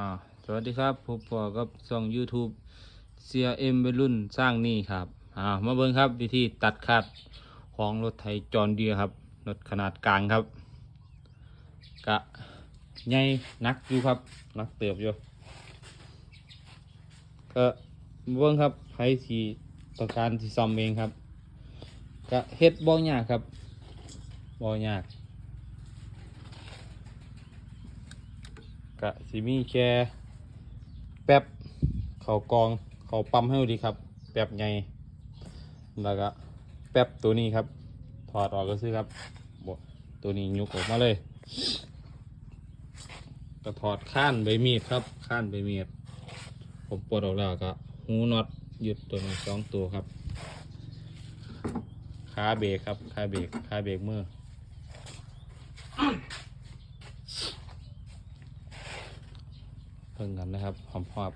่าสวัสดีครับผมปอกับช่อง YouTube เสียเอ็มวัยรุ่นสร้างนี่ครับอ่ามาเบิ่งครับวิธีตัดคัดของรถไถจอนเดียครับรถขนาดกลางครับ กะใหญ่นักอยู่ครับนักเติบอยู่ก็เบิ่งครับใครที่ต้อการที่ซ่อมเองครับก็เฮ็ดบ่ยากครับบ่ยาก กะสิมีแค่แป๊บเขากองเขาปั๊มให้ดีครับ แป๊บใหญ่แล้วก็แป๊บตัวนี้ครับ ถอดออกก็ซื้อครับบตัวนี้ยุกออกมาเลยก็ถอดข้านใบมีดครับข้านใบมีดผมปลดออกแล้วก็หูน็อตหยุดตัวนี้สองตัวครับขาเบรกครับขาเบรกขาเบรกมือ เพิ่งกันนะครับหอมหอบ